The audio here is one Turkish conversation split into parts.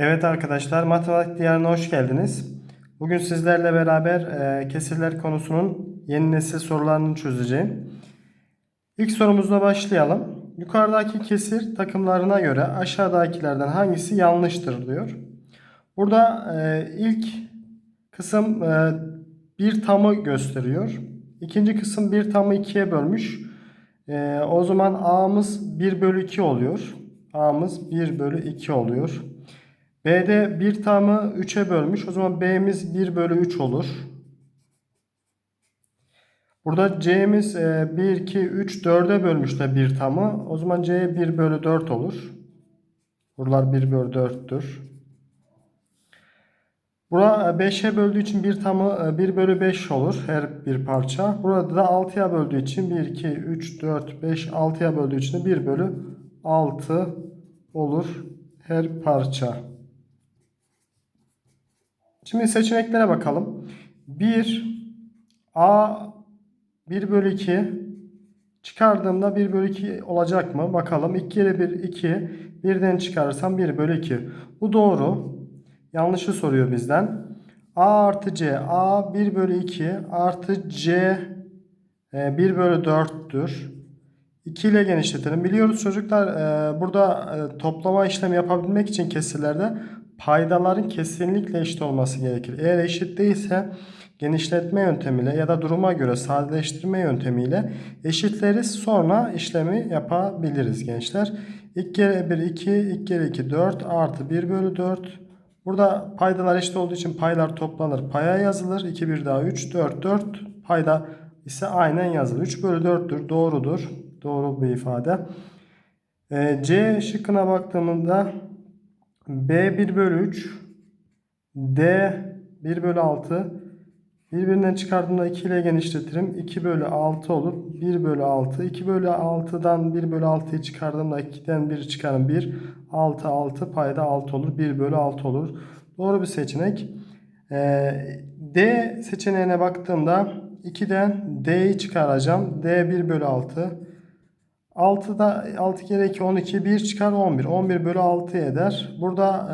Evet arkadaşlar, matematik diyarına hoş geldiniz. Bugün sizlerle beraber e, kesirler konusunun yeni nesil sorularını çözeceğim. İlk sorumuzla başlayalım. Yukarıdaki kesir takımlarına göre aşağıdakilerden hangisi yanlıştır diyor. Burada e, ilk kısım e, bir tamı gösteriyor. İkinci kısım bir tamı ikiye bölmüş. E, o zaman a'mız 1 bölü 2 oluyor. a'mız 1 bölü 2 oluyor. B'de bir tamı 3'e bölmüş. O zaman B'miz 1 bölü 3 olur. Burada C'miz e, 1, 2, 3, 4'e bölmüş de bir tamı. O zaman C 1 bölü 4 olur. Buralar 1 bölü 4'tür. Bura 5'e böldüğü için bir tamı 1 bölü 5 olur her bir parça. Burada da 6'ya böldüğü için 1, 2, 3, 4, 5, 6'ya böldüğü için de 1 bölü 6 olur her parça. Şimdi seçeneklere bakalım. 1 A 1 bölü 2 çıkardığımda 1 bölü 2 olacak mı? Bakalım. 2 kere 1 2. Birden çıkarırsam 1 bölü 2. Bu doğru. Yanlışı soruyor bizden. A artı C. A 1 bölü 2 artı C 1 bölü 4'tür. 2 ile genişletelim. Biliyoruz çocuklar e, burada e, toplama işlemi yapabilmek için kesirlerde paydaların kesinlikle eşit olması gerekir. Eğer eşit değilse genişletme yöntemiyle ya da duruma göre sadeleştirme yöntemiyle eşitleriz sonra işlemi yapabiliriz gençler. 2 kere 1 2, 2 kere 2 4 artı 1 bölü 4. Burada paydalar eşit olduğu için paylar toplanır. Paya yazılır. 2 1 daha 3 4 4 payda ise aynen yazılır. 3 bölü 4'tür. Doğrudur. Doğru bir ifade. Ee, C şıkkına baktığımda B 1 bölü 3 D 1 bölü 6 birbirinden çıkardığımda 2 ile genişletirim. 2 bölü 6 olur. 1 bölü 6. 2 bölü 6'dan 1 bölü 6'yı çıkardığımda 2'den 1 çıkarım 1. 6 6 payda 6 olur. 1 bölü 6 olur. Doğru bir seçenek. Ee, D seçeneğine baktığımda 2'den D'yi çıkaracağım. D 1 bölü 6. 6'da 6 kere 2 12 1 çıkar 11. 11 bölü 6 eder. Burada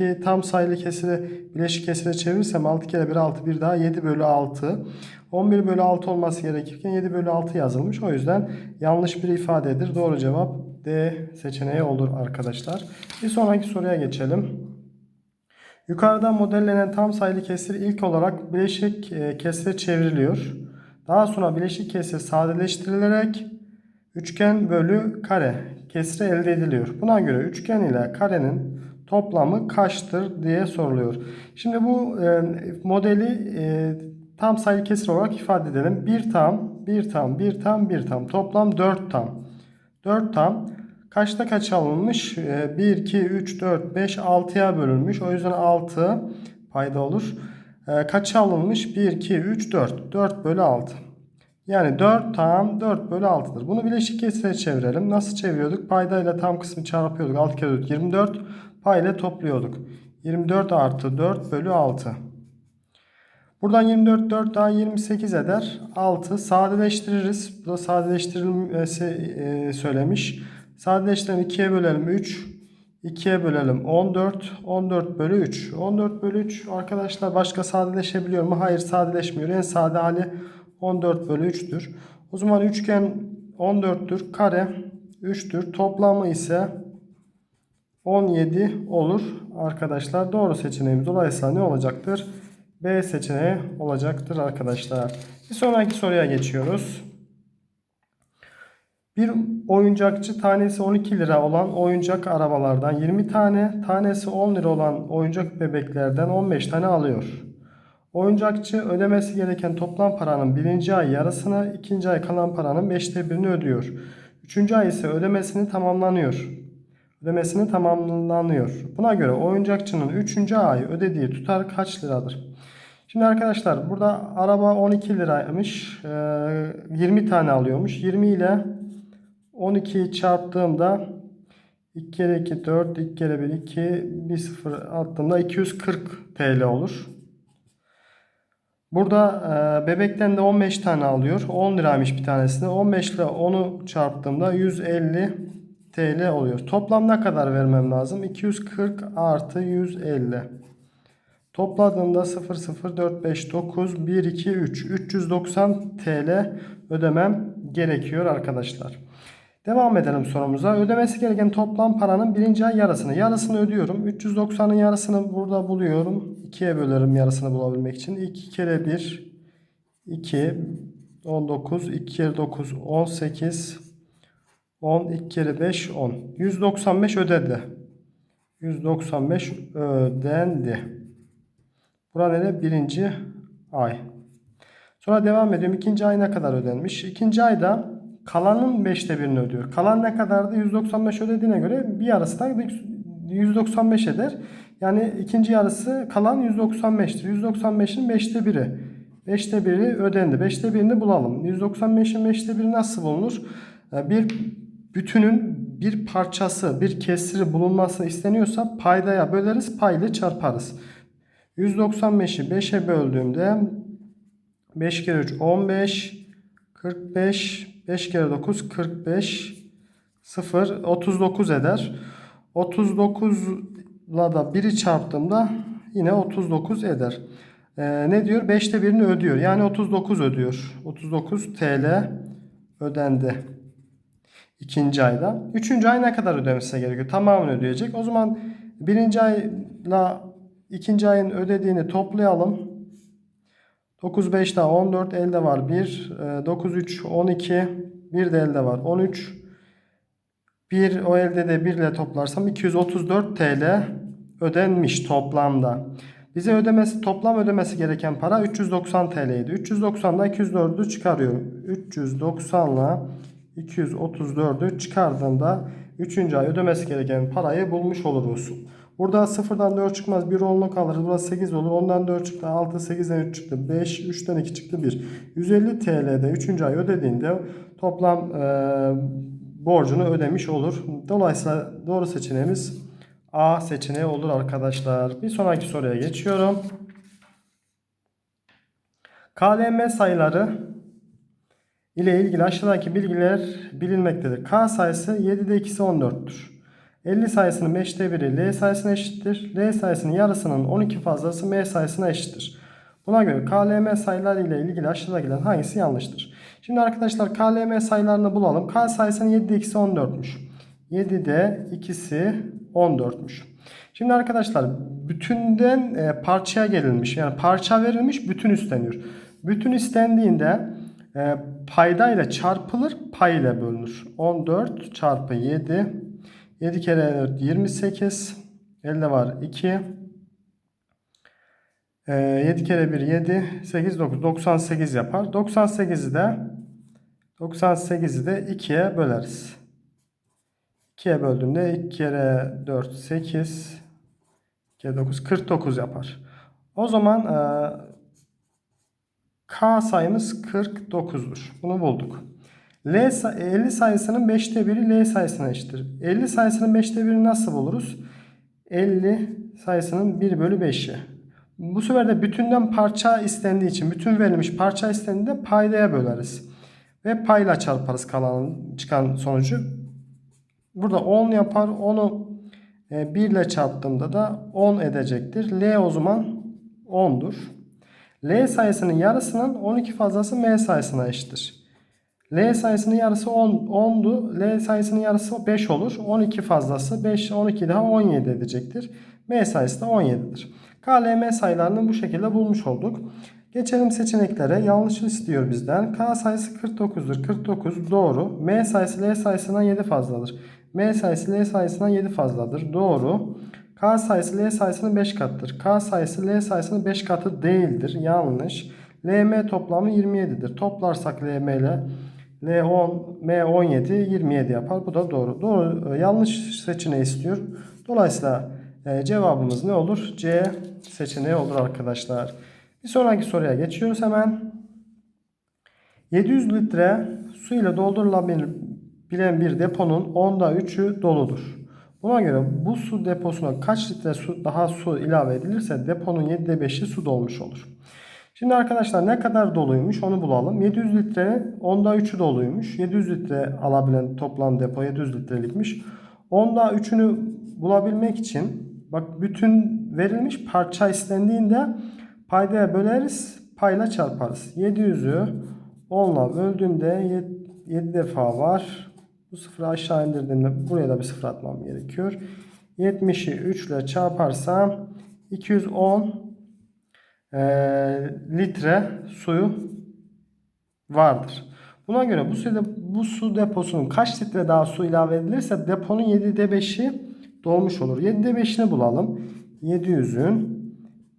e, tam sayılı kesiri bileşik kesire çevirirsem 6 kere 1 6 1 daha 7 bölü 6. 11 bölü 6 olması gerekirken 7 bölü 6 yazılmış. O yüzden yanlış bir ifadedir. Doğru cevap D seçeneği olur arkadaşlar. Bir sonraki soruya geçelim. Yukarıda modellenen tam sayılı kesir ilk olarak bileşik e, kesire çevriliyor. Daha sonra bileşik kesir sadeleştirilerek Üçgen bölü kare kesri elde ediliyor. Buna göre üçgen ile karenin toplamı kaçtır diye soruluyor. Şimdi bu e, modeli e, tam sayı kesir olarak ifade edelim. 1 tam, 1 tam, 1 tam, 1 tam. Toplam 4 tam. 4 tam. Kaçta kaç alınmış? E, 1, 2, 3, 4, 5, 6'ya bölünmüş. O yüzden 6 payda olur. E, kaça alınmış? 1, 2, 3, 4. 4 bölü 6. Yani 4 tam 4 bölü 6'dır. Bunu bileşik kesire çevirelim. Nasıl çeviriyorduk? Payda ile tam kısmı çarpıyorduk. 6 kere 4 24. Pay ile topluyorduk. 24 artı 4 bölü 6. Buradan 24 4 daha 28 eder. 6 sadeleştiririz. Burada sadeleştirilmesi e, söylemiş. Sadeleştirelim 2'ye bölelim 3. 2'ye bölelim 14. 14 bölü 3. 14 bölü 3 arkadaşlar başka sadeleşebiliyor mu? Hayır sadeleşmiyor. En sade hali 14 bölü 3'tür. O zaman üçgen 14'tür. Kare 3'tür. Toplamı ise 17 olur arkadaşlar. Doğru seçeneğimiz dolayısıyla ne olacaktır? B seçeneği olacaktır arkadaşlar. Bir sonraki soruya geçiyoruz. Bir oyuncakçı tanesi 12 lira olan oyuncak arabalardan 20 tane, tanesi 10 lira olan oyuncak bebeklerden 15 tane alıyor. Oyuncakçı ödemesi gereken toplam paranın birinci ay yarısını, ikinci ay kalan paranın beşte birini ödüyor. Üçüncü ay ise ödemesini tamamlanıyor. Ödemesini tamamlanıyor. Buna göre oyuncakçının üçüncü ay ödediği tutar kaç liradır? Şimdi arkadaşlar burada araba 12 liraymış. 20 tane alıyormuş. 20 ile 12'yi çarptığımda 2 kere 2 4, 2 kere 1 2, 1 0 attığımda 240 TL olur. Burada e, bebekten de 15 tane alıyor. 10 liraymış bir tanesine. 15 ile 10'u çarptığımda 150 TL oluyor. Toplam ne kadar vermem lazım? 240 artı 150. Topladığımda 0 0 4 5 9 1 2 3 390 TL ödemem gerekiyor arkadaşlar. Devam edelim sorumuza. Ödemesi gereken toplam paranın birinci ay yarısını. Yarısını ödüyorum. 390'ın yarısını burada buluyorum. 2'ye bölerim yarısını bulabilmek için. 2 kere 1 2 19 2 kere 9 18 10 2 kere 5 10. 195 ödedi. 195 ödendi. Bura nere? Birinci ay. Sonra devam ediyorum. İkinci ay ne kadar ödenmiş? İkinci ayda kalanın 5'te birini ödüyor. Kalan ne kadardı? 195 ödediğine göre bir yarısı da 195 eder. Yani ikinci yarısı kalan 195'tir. 195'in 5'te biri. 5'te biri ödendi. 5'te birini bulalım. 195'in 5'te biri nasıl bulunur? Ee, Bir bütünün bir parçası, bir kesiri bulunması isteniyorsa paydaya böleriz, payla çarparız. 195'i 5'e böldüğümde 5 kere 3 15 45 5 kere 9 45 0 39 eder. 39 ile da 1'i çarptığımda yine 39 eder. Ee, ne diyor? 5'te 1'ini ödüyor. Yani 39 ödüyor. 39 TL ödendi. İkinci ayda. Üçüncü ay ne kadar ödemesi gerekiyor? Tamamını ödeyecek. O zaman birinci ayla ikinci ayın ödediğini toplayalım. 9 5 daha 14 elde var 1. 9 3 12 bir de elde var 13. 1 o elde de 1 ile toplarsam 234 TL ödenmiş toplamda. Bize ödemesi toplam ödemesi gereken para 390 TL idi. 390'da 204'ü çıkarıyorum. 390 ile 234'ü çıkardığımda 3. ay ödemesi gereken parayı bulmuş oluruz. Burada sıfırdan 4 çıkmaz. 1 onluk alırız. Burası 8 olur. Ondan 4 çıktı. 6, 8'den 3 çıktı. 5, 3'ten 2 çıktı. 1. 150 TL'de 3. ay ödediğinde toplam e, borcunu ödemiş olur. Dolayısıyla doğru seçeneğimiz A seçeneği olur arkadaşlar. Bir sonraki soruya geçiyorum. KLM sayıları ile ilgili aşağıdaki bilgiler bilinmektedir. K sayısı 7'de 2'si 14'tür. 50 sayısının 5'te 1'i L sayısına eşittir. L sayısının yarısının 12 fazlası M sayısına eşittir. Buna göre KLM sayıları ile ilgili aşağıdakilerin hangisi yanlıştır? Şimdi arkadaşlar KLM sayılarını bulalım. K sayısının 7'de 2'si 14'müş. 7'de 2'si 14'müş. Şimdi arkadaşlar bütünden e, parçaya gelinmiş. Yani parça verilmiş bütün isteniyor. Bütün istendiğinde e, payda ile çarpılır pay ile bölünür. 14 çarpı 7 7 kere 4 28 elde var 2 e, 7 kere 1 7 8 9 98 yapar. 98'i de 98'i de 2'ye böleriz. 2'ye böldüğümde 2 kere 4 8 2 kere 9 49 yapar. O zaman e, K sayımız 49'dur. Bunu bulduk. L 50 sayısının 5'te 1'i L sayısına eşittir. 50 sayısının 5'te 1'i nasıl buluruz? 50 sayısının 1 bölü 5'i. Bu sefer de bütünden parça istendiği için bütün verilmiş parça istendiğinde paydaya böleriz. Ve payla çarparız kalan çıkan sonucu. Burada 10 yapar. Onu 1 e, ile çarptığımda da 10 edecektir. L o zaman 10'dur. L sayısının yarısının 12 fazlası M sayısına eşittir. L sayısının yarısı 10, 10'du. L sayısının yarısı 5 olur. 12 fazlası 5, 12 daha 17 edecektir. M sayısı da 17'dir. KLM sayılarını bu şekilde bulmuş olduk. Geçelim seçeneklere. Yanlış istiyor bizden. K sayısı 49'dur. 49 doğru. M sayısı L sayısından 7 fazladır. M sayısı L sayısından 7 fazladır. Doğru. K sayısı L sayısının 5 katıdır. K sayısı L sayısının 5 katı değildir. Yanlış. LM toplamı 27'dir. Toplarsak LM ile L10, M17 27 yapar. Bu da doğru. Doğru yanlış seçeneği istiyor. Dolayısıyla e, cevabımız ne olur? C seçeneği olur arkadaşlar. Bir sonraki soruya geçiyoruz hemen. 700 litre su ile doldurulabilen bir deponun 10'da 3'ü doludur. Buna göre bu su deposuna kaç litre su daha su ilave edilirse deponun 7'de 5'i su dolmuş olur. Şimdi arkadaşlar ne kadar doluymuş onu bulalım. 700 litre onda 3'ü doluymuş. 700 litre alabilen toplam depo 700 litrelikmiş. Onda 3'ünü bulabilmek için bak bütün verilmiş parça istendiğinde paydaya böleriz payla çarparız. 700'ü 10'la böldüğümde 7 defa var. Bu sıfırı aşağı indirdiğimde buraya da bir sıfır atmam gerekiyor. 70'i 3 ile çarparsam 210 eee, litre suyu vardır. Buna göre bu su, bu su deposunun kaç litre daha su ilave edilirse deponun 7'de 5'i dolmuş olur. 7'de 5'ini bulalım. 700'ün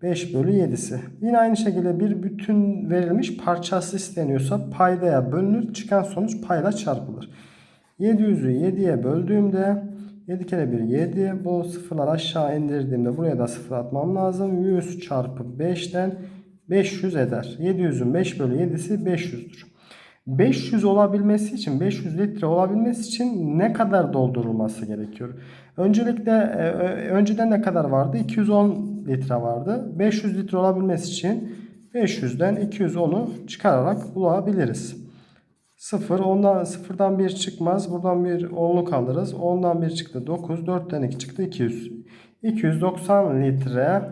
5 bölü 7'si. Yine aynı şekilde bir bütün verilmiş parçası isteniyorsa paydaya bölünür. Çıkan sonuç payla çarpılır. 700'ü 7'ye böldüğümde 7 kere 1 7. Bu sıfırlar aşağı indirdiğimde buraya da sıfır atmam lazım. 100 çarpı 5'ten 500 eder. 700'ün 5 bölü 7'si 500'dür. 500 olabilmesi için 500 litre olabilmesi için ne kadar doldurulması gerekiyor? Öncelikle e, önceden ne kadar vardı? 210 litre vardı. 500 litre olabilmesi için 500'den 210'u çıkararak bulabiliriz. 0 ondan sıfırdan 1 çıkmaz. Buradan bir onluk alırız. 10'dan 1 çıktı 9. 4'ten 2 çıktı 200. 290 litre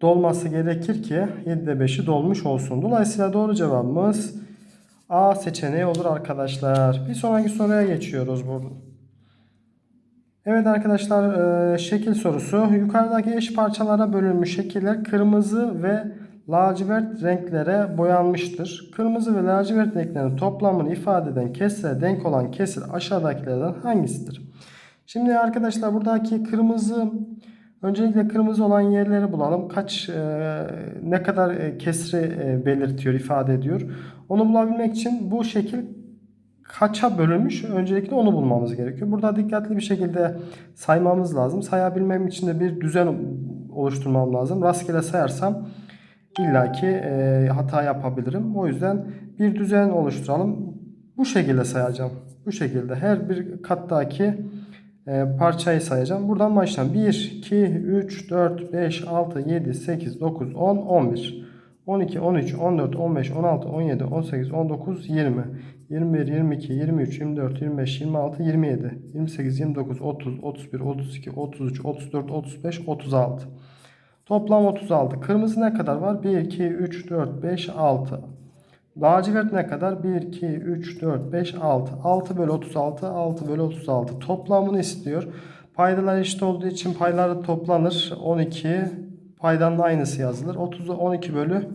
dolması gerekir ki 7'de 5'i dolmuş olsun. Dolayısıyla doğru cevabımız A seçeneği olur arkadaşlar. Bir sonraki soruya geçiyoruz burada. Evet arkadaşlar e, şekil sorusu. Yukarıdaki eş parçalara bölünmüş şekiller kırmızı ve lacivert renklere boyanmıştır. Kırmızı ve lacivert renklerin toplamını ifade eden kesire denk olan kesir aşağıdakilerden hangisidir? Şimdi arkadaşlar buradaki kırmızı öncelikle kırmızı olan yerleri bulalım. Kaç e, ne kadar e, kesri e, belirtiyor, ifade ediyor. Onu bulabilmek için bu şekil kaça bölünmüş? Öncelikle onu bulmamız gerekiyor. Burada dikkatli bir şekilde saymamız lazım. Sayabilmem için de bir düzen oluşturmam lazım. Rastgele sayarsam illaki e, hata yapabilirim. O yüzden bir düzen oluşturalım. Bu şekilde sayacağım. Bu şekilde her bir kattaki e, parçayı sayacağım. Buradan başlayalım. 1, 2, 3, 4, 5, 6, 7, 8, 9, 10, 11, 12, 13, 14, 15, 16, 17, 18, 19, 20, 21, 22, 23, 24, 25, 26, 27, 28, 29, 30, 31, 32, 33, 34, 35, 36. Toplam 36. Kırmızı ne kadar var? 1, 2, 3, 4, 5, 6. Lacivert ne kadar? 1, 2, 3, 4, 5, 6. 6 bölü 36, 6 bölü 36. Toplamını istiyor. Paydalar eşit olduğu için payları toplanır. 12. Paydanın aynısı yazılır. 30, 12 bölü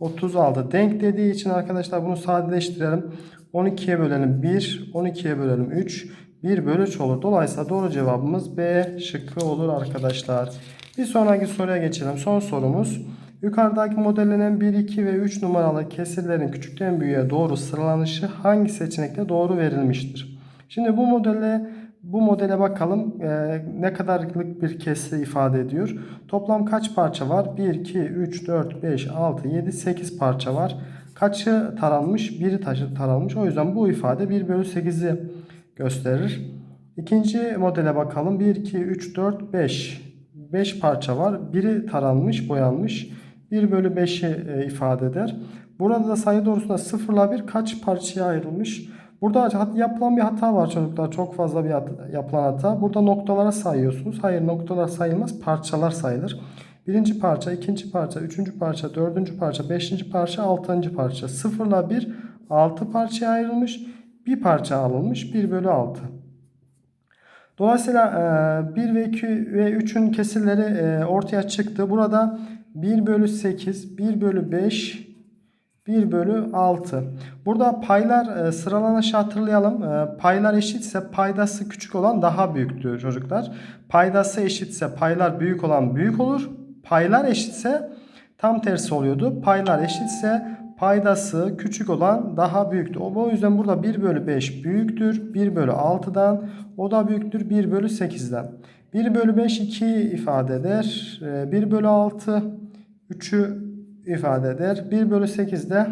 36. Denk dediği için arkadaşlar bunu sadeleştirelim. 12'ye bölelim 1, 12'ye bölelim 3. 1 bölü 3 olur. Dolayısıyla doğru cevabımız B şıkkı olur arkadaşlar. Bir sonraki soruya geçelim. Son sorumuz. Yukarıdaki modellenen 1, 2 ve 3 numaralı kesirlerin küçükten büyüğe doğru sıralanışı hangi seçenekte doğru verilmiştir? Şimdi bu modele bu modele bakalım Ee, ne kadarlık bir kesri ifade ediyor. Toplam kaç parça var? 1, 2, 3, 4, 5, 6, 7, 8 parça var. Kaçı taranmış? Biri taşı taranmış. O yüzden bu ifade 1 bölü 8'i gösterir. İkinci modele bakalım. 1, 2, 3, 4, 5. 5 parça var. Biri taranmış, boyanmış. 1 bölü 5'i e, ifade eder. Burada da sayı doğrusunda 0 ile 1 kaç parçaya ayrılmış? Burada yapılan bir hata var çocuklar. Çok fazla bir hat- yapılan hata. Burada noktalara sayıyorsunuz. Hayır noktalar sayılmaz. Parçalar sayılır. Birinci parça, ikinci parça, üçüncü parça, dördüncü parça, beşinci parça, altıncı parça. 0 ile 1 6 parçaya ayrılmış. Bir parça alınmış. 1 bölü 6. Dolayısıyla e, 1 ve 2 ve 3'ün kesirleri e, ortaya çıktı. Burada 1 bölü 8, 1 bölü 5, 1 bölü 6. Burada paylar e, sıralanışı hatırlayalım. E, paylar eşitse paydası küçük olan daha büyüktür çocuklar. Paydası eşitse paylar büyük olan büyük olur. Paylar eşitse tam tersi oluyordu. Paylar eşitse paydası küçük olan daha büyüktür. O yüzden burada 1 bölü 5 büyüktür. 1 bölü 6'dan o da büyüktür 1 bölü 8'den. 1 bölü 5 2 ifade eder. E, 1 bölü 6 3'ü ifade eder. 1 bölü 8 de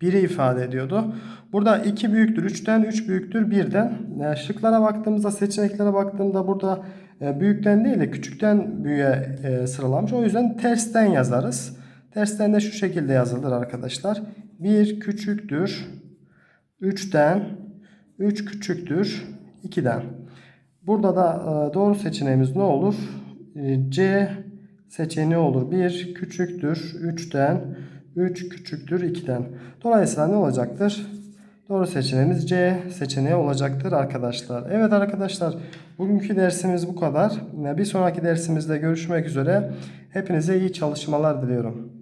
1'i ifade ediyordu. Burada 2 büyüktür 3'ten, 3 büyüktür 1'den. Yani şıklara baktığımızda, seçeneklere baktığımda burada e, büyükten değil de küçükten büyüğe e, sıralamış. O yüzden tersten yazarız. Tersten de şu şekilde yazılır arkadaşlar. 1 küçüktür 3'ten 3 küçüktür 2'den. Burada da e, doğru seçeneğimiz ne olur? E, C seçeneği olur. 1 küçüktür 3'ten 3 küçüktür 2'den. Dolayısıyla ne olacaktır? Doğru seçeneğimiz C seçeneği olacaktır arkadaşlar. Evet arkadaşlar bugünkü dersimiz bu kadar. Bir sonraki dersimizde görüşmek üzere. Hepinize iyi çalışmalar diliyorum.